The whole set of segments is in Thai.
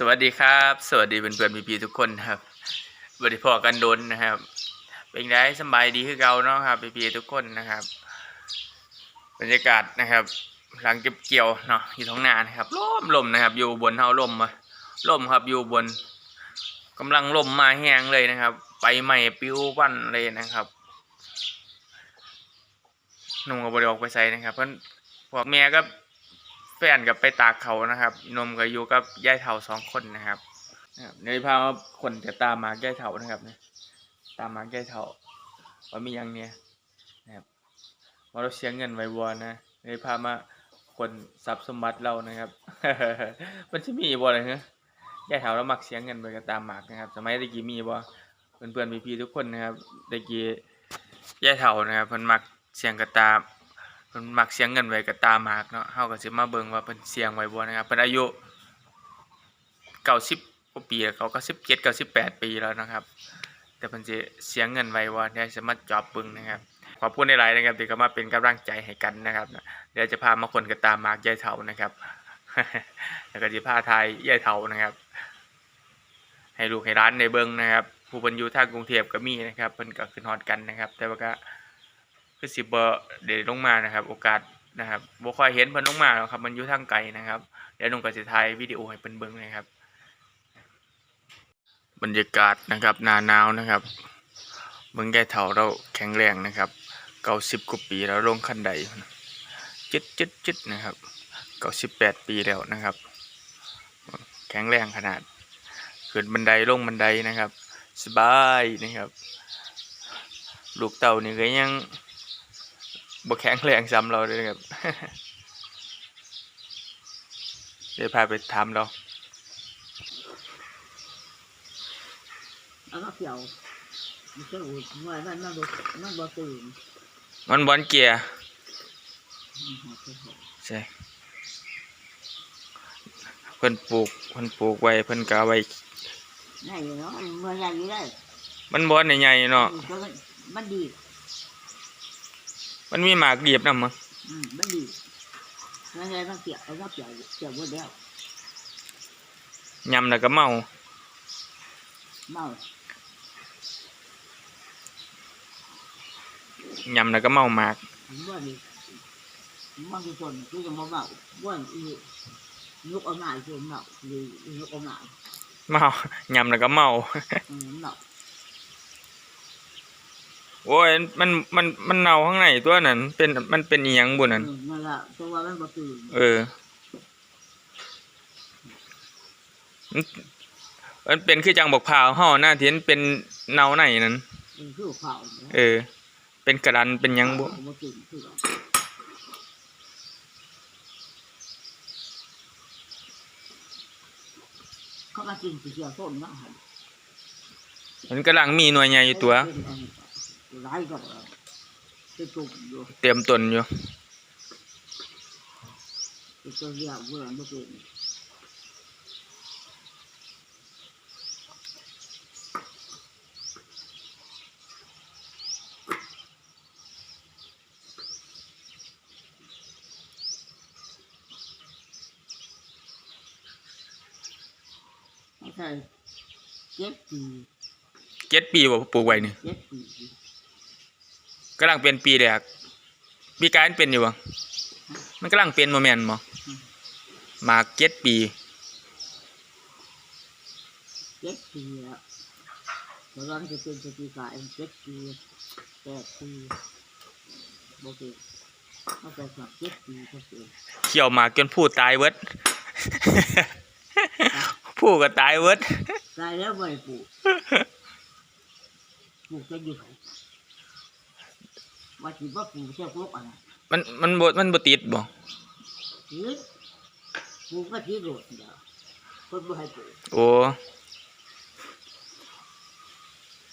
สวัสดีครับ สวัสดีเพื่อนๆพี่ๆทุกคนครับบริพอกันโดนนะครับ เป็นไงสบายดีคือเก่าเนาะครับพี่ๆทุกคนนะครับ บรรยากาศนะครับ หลังเก็บเกี่ยวเนาะอยู่ท้องนานะครับลมลมนะครับ อยู่บนเฮาลมมาลมครับอยู่บนกำลังลมมาแห้งเลยนะครับ ไปใหม่ปิ้ววันเลยนะครับหนุ่มกับบริออกไปใส่นะครับ เพื่อนพวกแม่ก็ แฟนกับไปตากเขานะครับ นมก็อยู่กับยายเถาสองคนนะครับนะครับในพามาคนจะตามมายายเถานะครับเนี่ยตามมายายเถาว่ามียังเนี่ยนะครับว่าเราเสียเงินไว้วอนนะในพามาคนทรัพย์สมบัติเรานะครับ มันจะมีบ่อะไรเนอะยายเถาเรามักเสียเงินไปกับตามหมากนะครับ สมัยตะกี้มีบ่เพื่อนๆพี่ๆทุกคนนะครับตะกี้ยายเถานะครับเพิ่นมักเสียงกระตาม เพิ่นมักเสียงเงินไว้กับตามากเนาะเฮาก็สิมาเบิ่งว่าเพิ่นเสียงไว้บ่นะครับเพิ่นอายุ90กว่าปีแล้วเขาก็17 98ปีแล้วนะครับ แต่เพิ่นสิเสียงเงินไว้บ่เดี๋ยวจะมาจอบเบิ่งนะครับขอบคุณหลายๆนะครับที่เข้ามาเป็นกำลังใจให้กันนะครับ เดี๋ยวจะพามาคนกับตามากยายเฒ่านะครับแล้วก็สิพาทายยายเฒ่านะครับ ให้ลูกให้ร้านในเบิ่งนะครับ ผู้เพิ่นอยู่ทางกรุงเทพก็มีนะครับเพิ่นก็ขึ้นฮอดกันนะครับ แต่ว่าก็ คือสิบ่ได้ลงมานะครับ โอกาสนะครับบ่ค่อยเห็นเพิ่นลงมาหรอกครับ มันอยู่ทางไกลนะครับ เดี๋ยวนุ่งก็สิถ่ายวิดีโอให้เพิ่นเบิ่งนะครับ บรรยากาศนะครับหนาหนาวนะครับเบิ่งแก่เฒ่าเราแข็งแรงนะครับ90กว่าปีแล้วลงคันใดจิดจิดจิดนะครับ98ปีแล้วนะครับ แข็งแรงขนาดขึ้นบันไดลงบันไดนะครับ สบายนะครับ ลูกเต่านี่ก็ยัง บ่แข็งแรงซ้ำเราเลยนะครับเดี๋ยวพาไปถามเราแล้วก็เกี่ยวมันจะอุดเมื่อมันมันบ่มันบ่ตื่นมันบอลเกียร์มันหอดไปหอดใช่เพิ่นปลูกเพิ่นปลูกไว้เพิ่นก็เอาไว้ได้อยู่เนาะเมื่อไรอยู่ได้มันบอลใหญ่ๆเนาะมันก็มันดี มันมีหมากดีบนำมั้งอืมมันดีแล้วไงมันเกี่ยวแล้วก็เกี่ยวเกี่ยวหมดแล้วยำแล้วก็เมา เมายำแล้วก็เมาหมากบ้วนนี่มันคือคนคือจะมาเมาบ้วนอีลูกเอาหน่ายคือเมาหรือลูกเอาหน่ายเมายำแล้วก็เมา อืมเมา โอ้ยมันมันมันเน่าข้างในตัวนั้นเป็นมันเป็นอีหยังบุนั่นอืมนั่นละตัวว่ามันบ่ตื่นเออมันมันเป็นคือจังบอกพร้าวห่อหน้าที่มันเป็นเนาในนั้นมันคือเผาเนี่ยเออ เป็นกระดันเป็นหยังบุบ่ตื่นคือเราเขามากินสีเขียวส้มเนาะมันกำลังมีหน่วยใหญ่อยู่ตัว หลายก็เป็นตุ่มอยู่เตรียมตนอยู่เป็นตัวเรีย กเมื่อเมื่อกี้ไม่ใช่เจ็ดปีเจ็ดปีบ่ปลูกไว้นี่เจ็ดปีกำลังเป็นปีแรกปีกายมันเป็นอยู่บ่มันกำลังเป็นโมเมนต์บ่หมากเจ็ดปีเจ็ดปีแล้วตอนนั้นจะเป็นสติกายเจ็ดปีแปดปีโอเคเขาไปสักเจ็ดปีเขาเป็นเขี่ยวหมากจนผู้ตายเวิดผู้ก็ตายเวิดตายแล้วไม่ปลูกปลูกจะอยู่ไหน ว่าจีว่าปลูกเชี่ยวพวกอะไรมันมันบ่มันบ่ติดบ่หรือปลูกก็ที่โดดเดียวคนบ่ให้ปลูกโอ้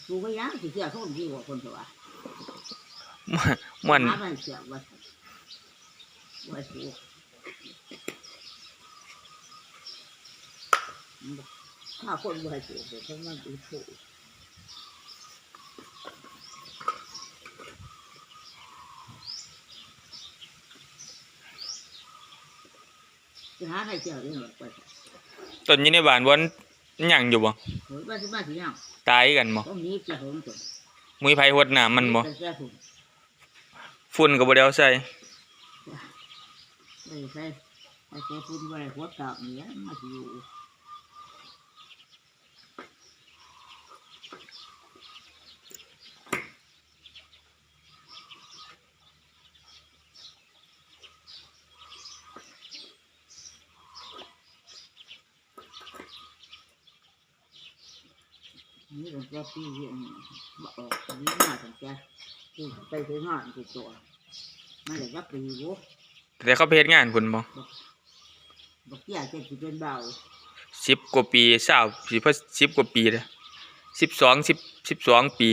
ปลูกก็ยังสิเชี่ยวส้มที่หัวคนเถอะวะม่วนหามันเชี่ยวว่าว่าปลูกถ้าคนบ่ให้ปลูกเดี๋ยวเขามันปลูกปลูกจะ หาใครเชี่ยวเรื่องหรอกไปต้นอยู่ในบ้านบ่อนหยังอยู่บ่เฮ้ยบ้านที่บ้านที่ยังตายกันบ่ต้องหนี้จะเหิงจนมุ้ยไผหดน้ำมันบ่เป็นแค่ฝุ่นฝุ่นก็บ่ได้เอาใส่ไม่ใช่ไอ้แค่ฝุ่นอะไรหัวตากเนี่ยมาสิอยู่ นี่ผมจะปีเรียนบอกออกนี่มาผมจะคือไปถึงงานติดตัวมาเลยว่าปีโว้แต่เขาไปเฮ็ดงานพุ่นบ่บอกอยากจะสิเป็นเบา10กว่าปี20สิพอ10กว่าปีเด้อ12 10 12ปี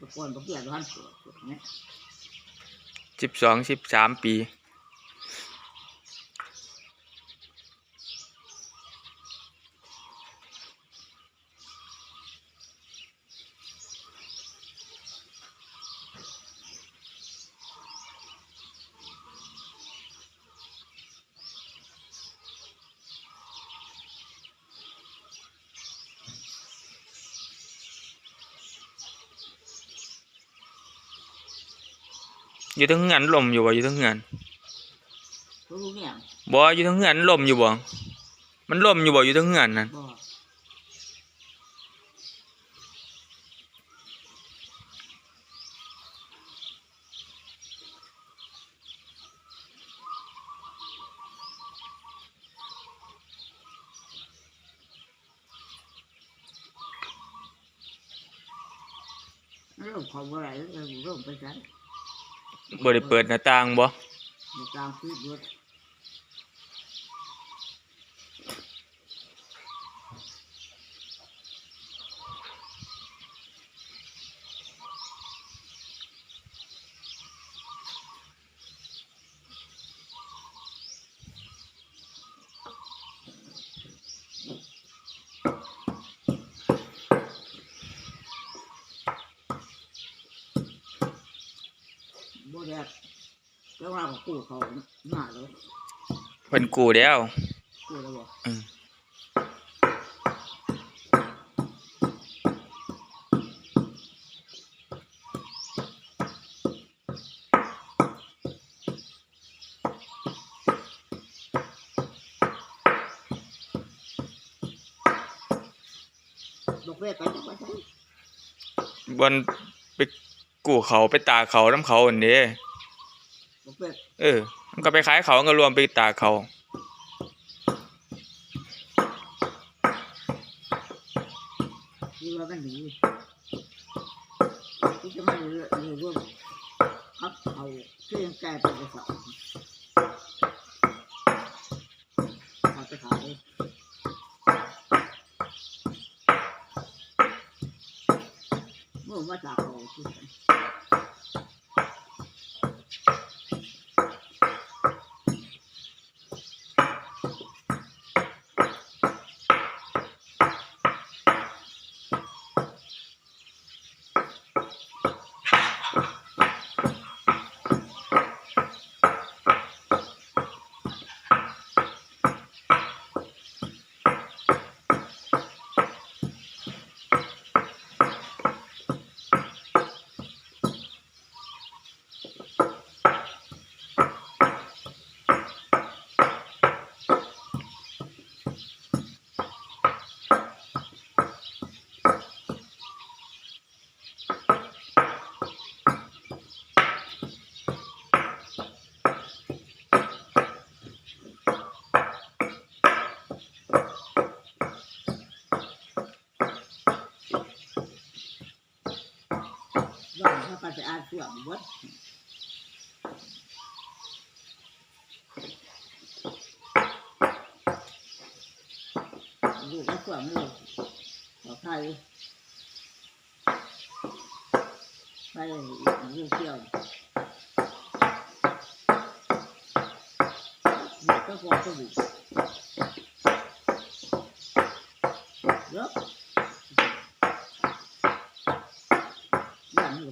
ตะกอนบอกอยากร้านสวยเนี่ย12 13ปี อยู่ทั้งเงินลมอยู่บ่อยู่ทั้งเงินรู้เนี่ยบ่อยู่ทั้งเงินลมอยู่บ่ มันลมอยู่บ่อยู่ทั้งเงินนั่นบอกร่มเขาบ่ไรร่มไปกัน บ่ได้เปิดหน้าต่างบ่ในกลางปิด้วยบ่ได้ ก็ว่าเขากู้เขาหน้าเลยเพิ่นกู้แล้วกู้แล้วบอกอืมบอกเวทไปจังหวัดไหนบอนไปกู้เขาไปตากเขาน้ำเขาอันนี้บ อกเวทเออ มันก็ไปขายเขามันก็รวมไปตากเขาที่ว่ามันหนีที่จะมาเรือเรือร่วมพับเขาเครื่องแก้ไปกระสอบเอาไปขายเมื่อมาจากเอาที่ สื่อมวัดลูกก็เสื่อมเลยขอใครไปเรื่องเที่ยวเด็กก็พอก็อยู่เยอะ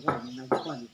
อย่างนี้ก็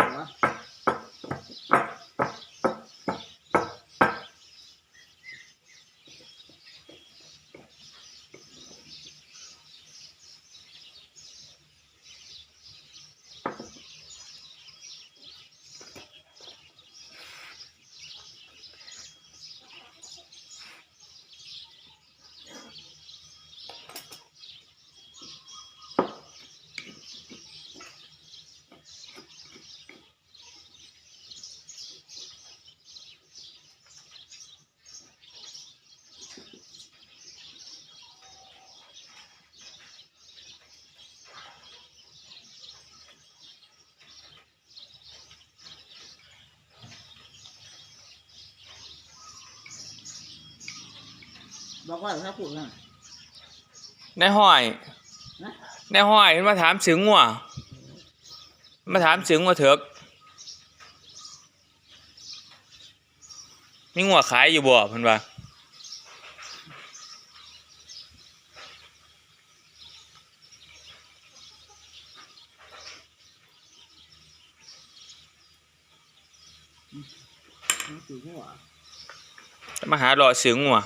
บอกว่าถ้าพูดนั่นในห้อยนะในห้อยเพิ่นมาถามถึงงัวมาถามถึงงัวเถิกมีงัวขายอยู่บ่เพิ่นว่ามันคือหัวจะมาหาหล่อเสืองัว